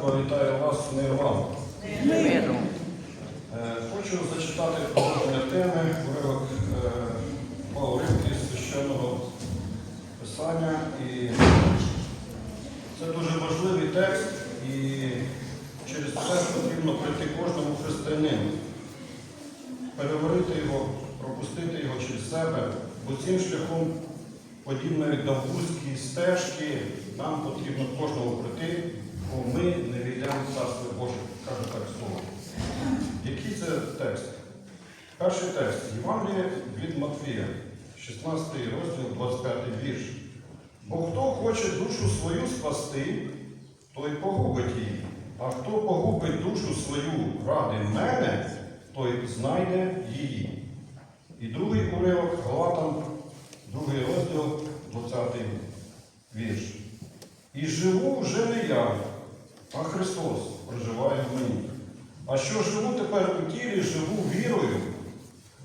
Церква вітає вас мир вам. Миру. Е, Хочу зачитати положення теми уривок е, по уривки з священного писання. І це дуже важливий текст, і через це потрібно прийти кожному християнину, переварити його, пропустити його через себе, бо цим шляхом, подібно як Давбузькій стежки, нам потрібно кожному прийти, бо ми не війдемо в Царство Боже, каже так слово. Який це текст? Перший текст Євангелія від Матвія, 16 розділ, 25 вірш. Бо хто хоче душу свою спасти, той погубить її. А хто погубить душу свою ради мене, той знайде її. І другий уривок Галатам, другий розділ, 20 вірш. І живу вже не я, а Христос проживає в мені. А що живу тепер у тілі, живу вірою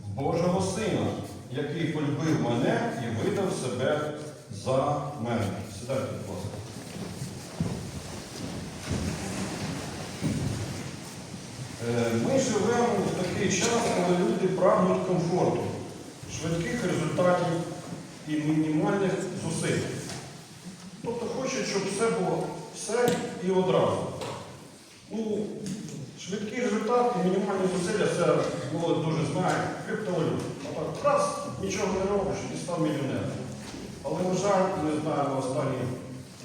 в Божого Сина, який полюбив мене і видав себе за мене. Сідайте, будь ласка. Е, Ми живемо в такий час, коли люди прагнуть комфорту, швидких результатів і мінімальних зусиль. Тобто хочуть, щоб все було все і одразу. Ну, швидкий результат і мінімальні зусилля це молодь дуже знає, криптовалюта. А так раз, нічого не робиш і став мільйонером. Але, на жаль, ми знаємо останній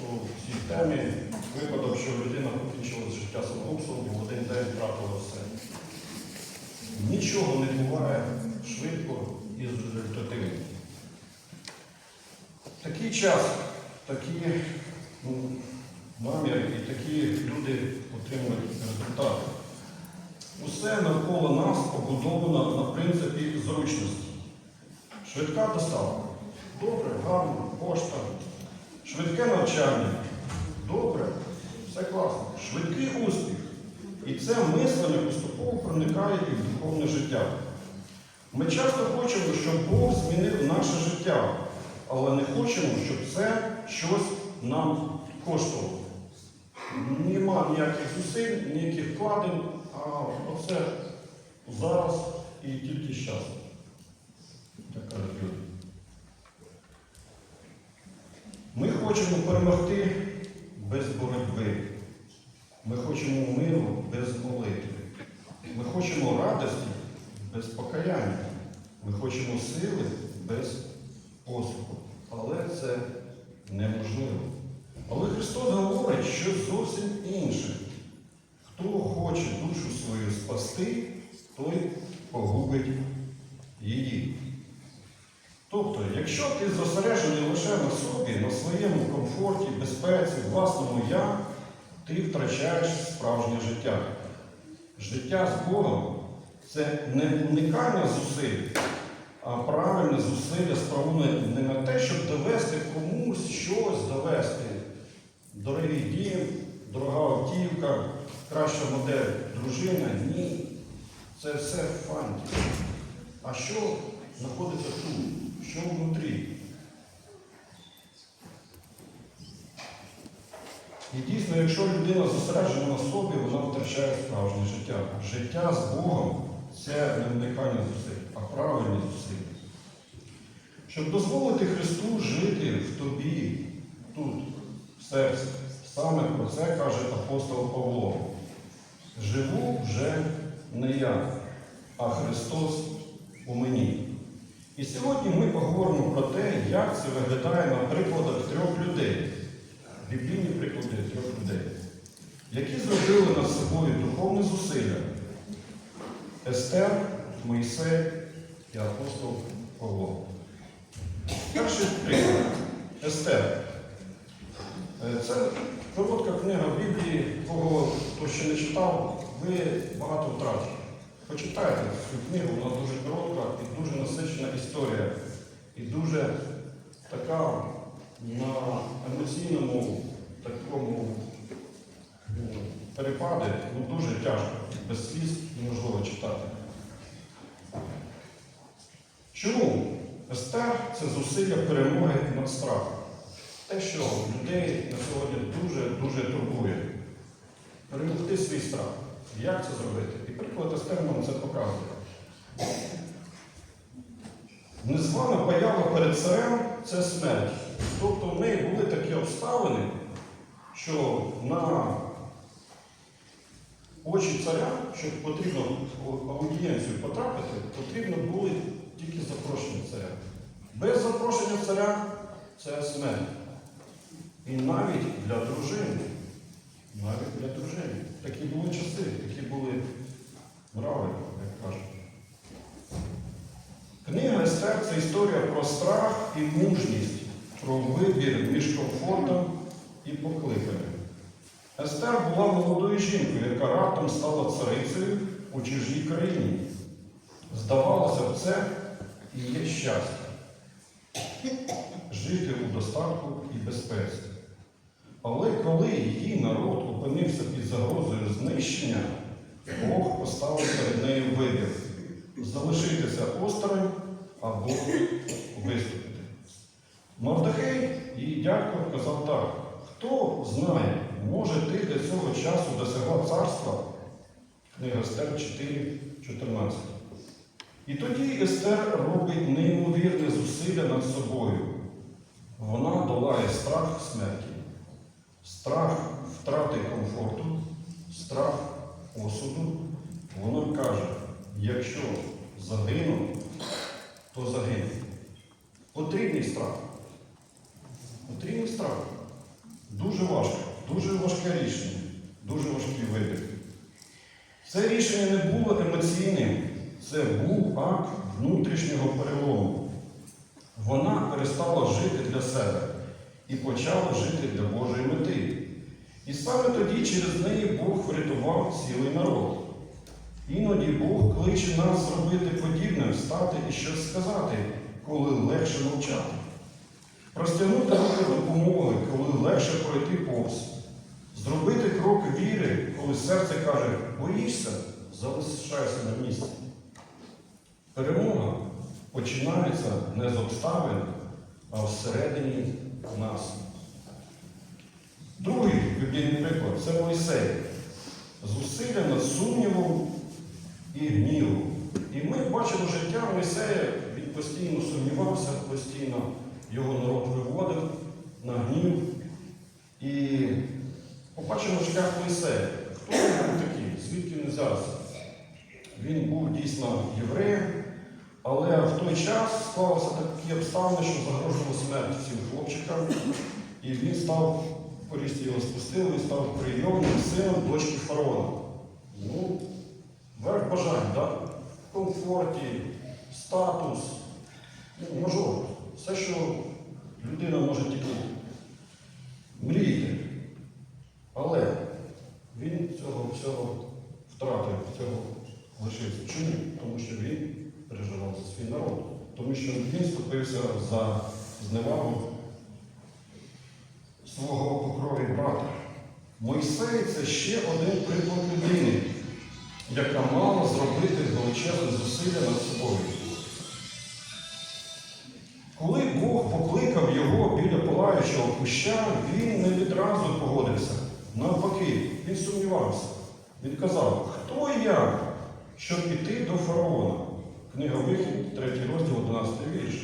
у цій темі випадок, що людина покінчила життя самогубством і в один день втратила все. Нічого не буває швидко і результативно. Такий час, такі ну, наміри і такі люди отримують результати. Усе навколо нас побудовано на принципі зручності. Швидка доставка. Добре, гарно, пошта. Швидке навчання. Добре, все класно. Швидкий успіх. І це мислення поступово проникає і в духовне життя. Ми часто хочемо, щоб Бог змінив наше життя, але не хочемо, щоб це щось нам коштувало. Нема ніяких зусиль, ніяких вкладень, а оце зараз і тільки з часом. Так. Ми хочемо перемогти без боротьби. Ми хочемо миру без молитви. Ми хочемо радості без покаяння. Ми хочемо сили без послуху. Але це неможливо. Але Христос щось зовсім інше. Хто хоче душу свою спасти, той погубить її. Тобто, якщо ти зосереджений лише на собі, на своєму комфорті, безпеці, власному я, ти втрачаєш справжнє життя. Життя з Богом це не уникання зусиль, а правильне зусилля спрямоване не на те, щоб довести комусь щось довести. Дорогий дім, дорога автівка, краща модель дружина. Ні. Це все фанті. А що знаходиться тут? Що внутрі? І дійсно, якщо людина зосереджена на собі, вона втрачає справжнє життя. Життя з Богом це не уникання зусиль, а правильні зусилля. Щоб дозволити Христу жити в тобі, тут, в. Саме про це каже апостол Павло. Живу вже не я, а Христос у мені. І сьогодні ми поговоримо про те, як це виглядає на прикладах трьох людей, біблійні приклади трьох людей, які зробили над собою духовне зусилля. Естер, Моїсей і апостол Павло. Перший приклад Естер. Е, Це коротка книга Біблії, кого хто ще не читав, ви багато втратите. Почитайте цю книгу, вона дуже коротка і дуже насичена історія. І дуже така на емоційному такому ну, перепаді, ну дуже тяжко. Без сліз неможливо читати. Чому? Естер це зусилля перемоги над страхом. Те, що людей на сьогодні дуже-дуже турбує. перемогти свій страх. Як це зробити? І приклад Естер нам це показує. Незвана поява перед царем це смерть. Тобто в неї були такі обставини, що на очі царя, щоб потрібно аудієнцію потрапити, потрібно були тільки запрошення царя. Без запрошення царя це смерть. І навіть для дружини. Навіть для дружини. Такі були часи, такі були нрави, як кажуть. Книга Естер це історія про страх і мужність, про вибір між комфортом і покликанням. Естер була молодою жінкою, яка раптом стала царицею у чужій країні. Здавалося б, це і є щастя жити у достатку і безпеці. Але коли її народ опинився під загрозою знищення, Бог поставив перед нею вибір залишитися осторонь або виступити. Мордахей, її дядько, казав так: хто знає, може ти до цього часу досягла царства? Книга Естер 4, 14. І тоді Естер робить неймовірне зусилля над собою. Вона долає страх смерті, страх втрати комфорту, страх осуду. Вона каже, якщо загину, то загину. Потрібний страх. Потрібний страх. Дуже важко, дуже важке рішення, дуже важкий вибір. Це рішення не було емоційним, це був акт внутрішнього перелому. Вона перестала жити для себе і почала жити для Божої мети. І саме тоді через неї Бог врятував цілий народ. Іноді Бог кличе нас зробити подібне, встати і щось сказати, коли легше мовчати. Простягнути руки допомоги, коли легше пройти повз. Зробити крок віри, коли серце каже, боїшся, залишайся на місці. Перемога починається не з обставин, а всередині нас. Другий біблійний приклад це Мойсей. Зусилля над сумнівом і гнівом. І ми бачимо життя Мойсея, він постійно сумнівався, постійно його народ виводив на гнів. І побачимо шлях Мойсея. Хто він був такий? Звідки він взявся? Він був дійсно євреєм, але в той час склалися такі обставини, що загрожувала смерть всім хлопчикам. І він став, порісті його спустили, і став прийомним сином дочки фараона. Ну, верх бажань, так? В комфорті, статус, ну, мажор. Все, що людина може тільки мріяти. Але він цього всього втратив, цього лишився. Чому? Тому що він переживав за свій народ. Тому що він ступився за зневагу свого покрові брата. Мойсей це ще один приклад людини, яка мала зробити величезне зусилля над собою. Коли Бог покликав його біля палаючого куща, він не відразу погодився. Навпаки, він сумнівався. Він казав, хто я, щоб піти до фараона? Книга Вихід, 3 розділ, 11 вірш.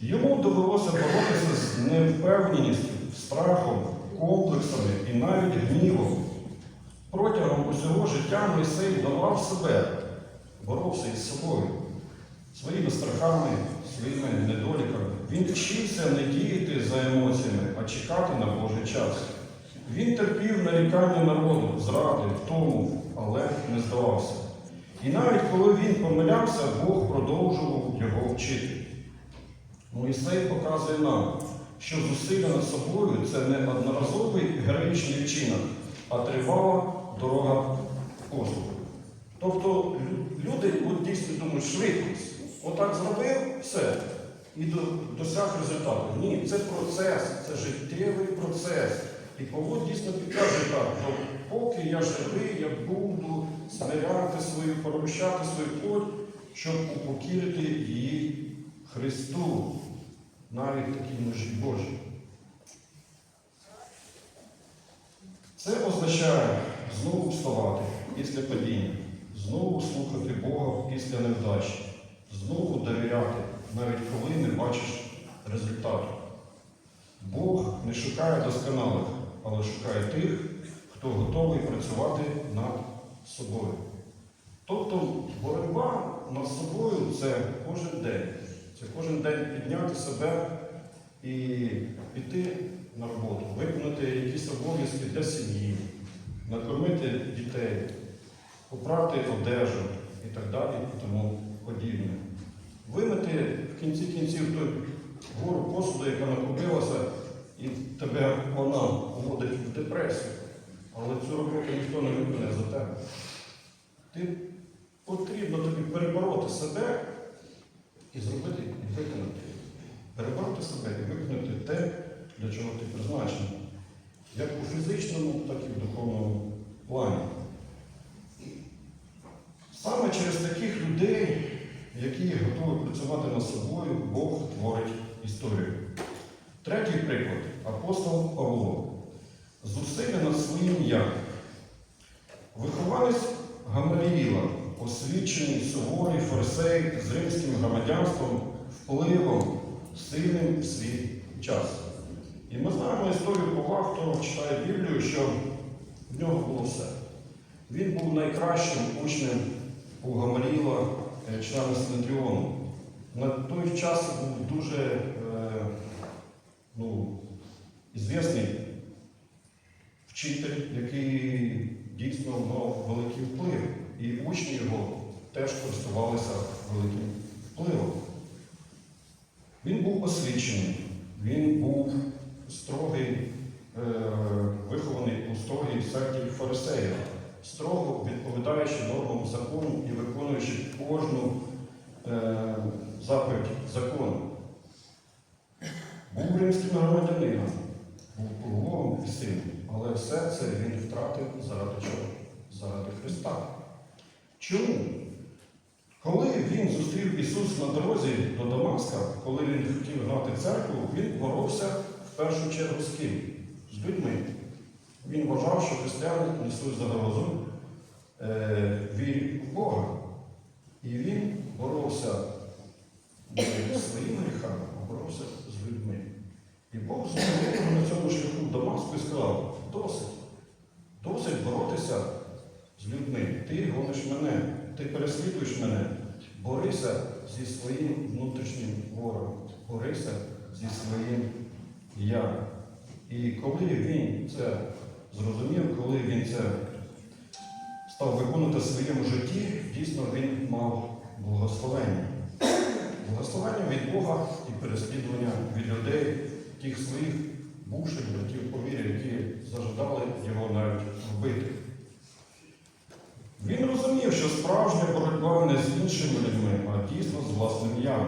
Йому довелося боротися з невпевненістю, страхом, комплексами і навіть гнівом. Протягом усього життя Мойсей давав себе, боровся із собою, своїми страхами, своїми недоліками. Він вчився не діяти за емоціями, а чекати на Божий час. Він терпів нарікання народу, зради, втому, але не здавався. І навіть коли він помилявся, Бог продовжував його вчити. Моїсей показує нам, що зусилля над собою це не одноразовий героїчний вчинок, а тривала дорога послугу. Тобто люди от дійсно думають, швидкість. Отак зробив, все. І досяг результату. Ні, це процес, це життєвий процес. І Павло дійсно підказує так, поки я живий, я буду смиряти свою, порушати свою плоть, щоб упокірити її Христу, навіть такій ножі Божій. Це означає знову вставати після падіння, знову слухати Бога після невдачі, знову довіряти, навіть коли не бачиш результату. Бог не шукає досконалих, але шукає тих, хто готовий працювати над собою. Тобто боротьба над собою це кожен день. Це кожен день підняти себе і піти на роботу, виконати якісь обов'язки для сім'ї, накормити дітей, попрати одежу і так далі, і тому подібне. Вимити в кінці кінців ту гору посуду, яка накопилася, і тебе вона вводить в депресію. Але цю роботу ніхто не виконає за тебе. Ти потрібно тобі перебороти себе і зробити і виконати. Перебороти себе і виконати те, для чого ти призначений. Як у фізичному, так і в духовному плані. Саме через таких людей, які готові працювати над собою, Бог творить історію. Третій приклад апостол Павло. Зусилля над своїм я. Вихованець Гамаліїла, освічений суворий фарисей з римським громадянством, впливом, сильним в свій час. І ми знаємо історію Павла, хто читає Біблію, що в нього було все. Він був найкращим учнем у Гамаліїла, е, члена Синедріону. На той час був дуже е, ну, ізвісний вчитель, який дійсно мав великий вплив. І учні його теж користувалися великим впливом. Він був освічений, він був строгий, е, вихований у строгій секті фарисеїв, строго відповідаючи нормам закону і виконуючи кожну е, заповідь закону. Був римським громадянином, був впливовим і сильним, але все це він втратив заради чого? Заради Христа. Чому? Коли він зустрів Ісус на дорозі до Дамаска, коли він хотів гнати церкву, він боровся в першу чергу з ким? З людьми. Він вважав, що християни несуть загрозу е, вірі в Бога. І він боровся не своїми гріхами, а боровся з людьми. І Бог зупинив на цьому шляху в Дамаску і сказав, досить, досить боротися з людьми. Ти гониш мене, ти переслідуєш мене. Борися зі своїм внутрішнім ворогом, борися зі своїм я. І коли він це зрозумів, коли він це став виконувати в своєму житті, дійсно він мав благословення. Благословення від Бога і переслідування від людей, тих своїх бувших братів по вірі, які зажадали його навіть вбити. Він розумів, що справжня боротьба не з іншими людьми, а дійсно з власним я.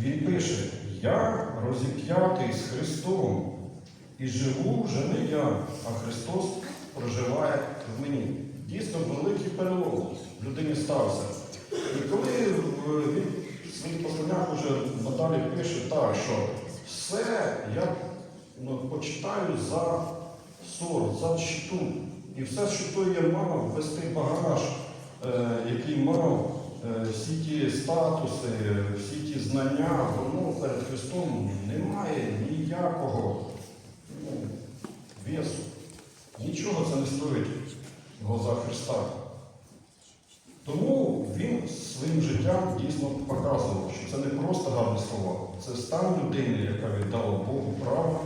Він пише: Я розіп'ятий з Христом, і живу вже не я, а Христос проживає в мені. Дійсно, великий перелом в людині стався. І коли е, він в своїх посланнях вже надалі пише так, що все я ну, почитаю за сорт, за щиту. І все, що той я мав, весь той багаж, е, який мав, е, всі ті статуси, всі ті знання, воно перед Христом не має ніякого ну, весу. Нічого це не стоїть в Христа. Тому він своїм життям дійсно показував, що це не просто гарні слова, це стан людини, яка віддала Богу право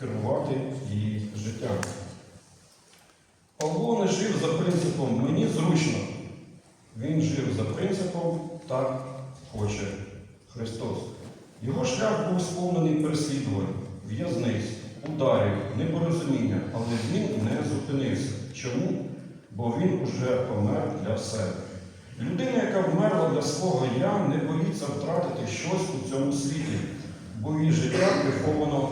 керувати її життям. Павло не жив за принципом мені зручно. Він жив за принципом так хоче Христос. Його шлях був сповнений переслідувань, в'язниць, ударів, непорозуміння, але він не зупинився. Чому? Бо він уже помер для себе. Людина, яка вмерла для свого я, не боїться втратити щось у цьому світі, бо її життя приховано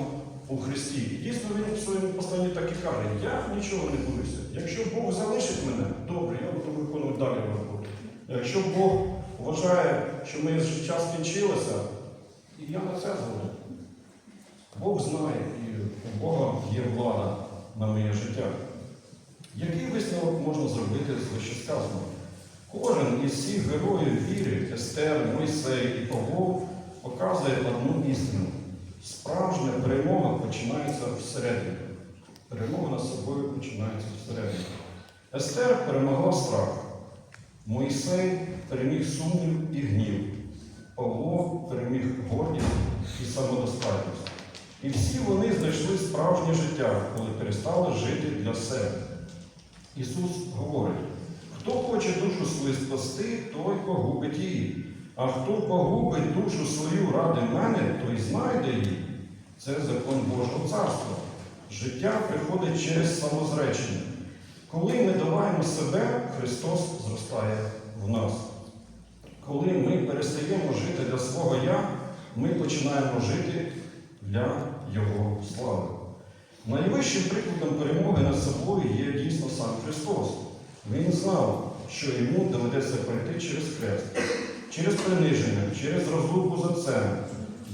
у Христі. Дійсно він в своєму посланні так і каже, я нічого не боюся. Якщо Бог залишить мене, добре, я буду виконувати далі роботу. Якщо Бог вважає, що моє життя скінчилося, я на це згоден. Бог знає, і у Бога є влада на моє життя. Який висновок можна зробити з вищесказаного? Кожен із всіх героїв віри, Естер, Мойсей і Павло показує одну істину. Справжня перемога починається всередині. Перемога над собою починається всередині. Естер перемогла страх. Мойсей переміг сумнів і гнів. Павло переміг гордість і самодостатність. І всі вони знайшли справжнє життя, коли перестали жити для себе. Ісус говорить, хто хоче душу свою спасти, той погубить її. А хто погубить душу свою ради мене, той знайде її. Це закон Божого царства. Життя приходить через самозречення. Коли ми долаємо себе, Христос зростає в нас. Коли ми перестаємо жити для свого Я, ми починаємо жити для Його слави. Найвищим прикладом перемоги над собою є дійсно сам Христос. Він знав, що йому доведеться пройти через хрест, через приниження, через розлуку з отцем.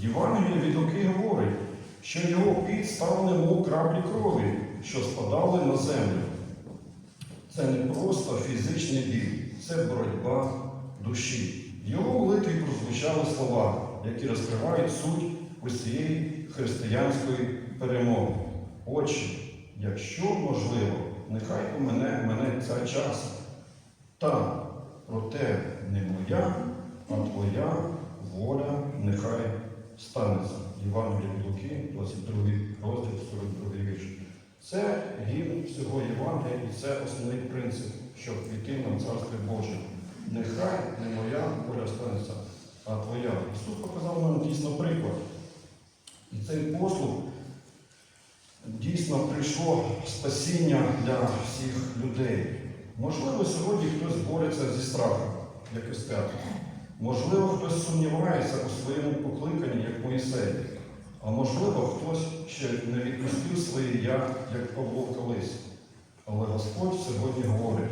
Євангеліє від Луки говорить, що його під став немов краплі крові, що спадали на землю. Це не просто фізичний біль, це боротьба душі. В його молитві прозвучали слова, які розкривають суть усієї християнської перемоги. Отче, якщо можливо, нехай помине мене ця час. Та, проте не моя, а твоя воля нехай станеться. Євангелія від Луки, 22 розділ, 42 вірш. Це гімн всього Євангелія і це основний принцип, щоб війти на Царстві Боже. Нехай не моя воля станеться, а твоя. Ісус показав нам дійсно приклад. І цей послуг дійсно прийшло спасіння для всіх людей. Можливо, сьогодні хтось бореться зі страхом, як Естер. Можливо, хтось сумнівається у своєму покликанні, як Моїсей. А можливо, хтось ще не відпустив своє я, як Павло колись. Але Господь сьогодні говорить: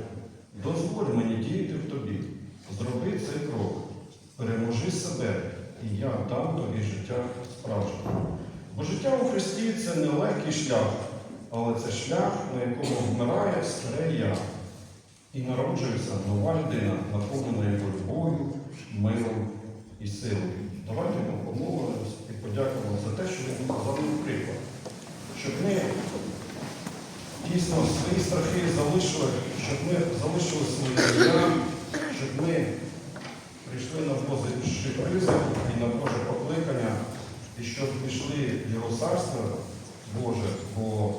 дозволь мені діяти в тобі, зроби цей крок, переможи себе, і я дам тобі життя справжнє. Бо життя у Христі це не легкий шлях, але це шлях, на якому вмирає старе я. І народжується нова людина, наповнена його любов'ю, миром і силою. Давайте ми і подякуємо за те, що він показав приклад. Щоб ми дійсно свої страхи залишили, щоб ми залишили свої я, щоб ми прийшли на Божий призов і на Боже покликання, і щоб пішли в Його царство Боже, бо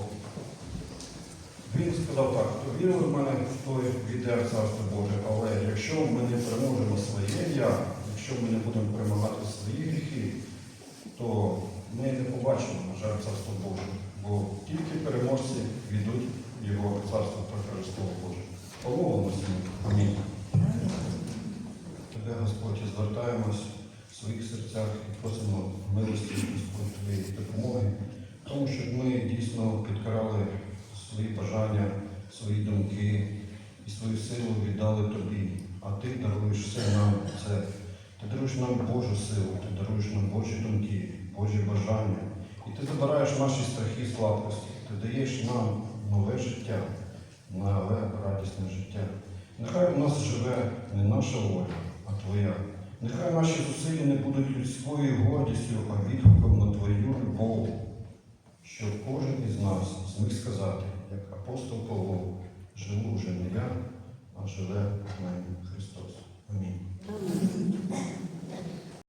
він сказав так, хто вірив в мене, той війде в царство Боже. Але якщо ми не переможемо своє я, якщо ми не будемо перемагати свої гріхи, то ми не побачимо, на жаль, царство Боже. Бо тільки переможці війдуть в його царство та Христово Боже. Помолимося. Амінь. Тебе, Господь, звертаємось в своїх серцях і просимо милості, Господь, Твоєї допомоги, тому щоб ми дійсно підкарали свої бажання, свої думки і свою силу віддали Тобі. А Ти даруєш все нам це. Ти даруєш нам Божу силу, ти даруєш нам Божі думки, Божі бажання. І ти забираєш наші страхи і слабкості. Ти даєш нам нове життя, нове радісне життя. Нехай у нас живе не наша воля, а Твоя. Нехай наші зусилля не будуть людською гордістю, а відгуком на Твою любов, щоб кожен із нас зміг сказати, як апостол Павло, живу вже не я, а живе в мене Христос. Амінь.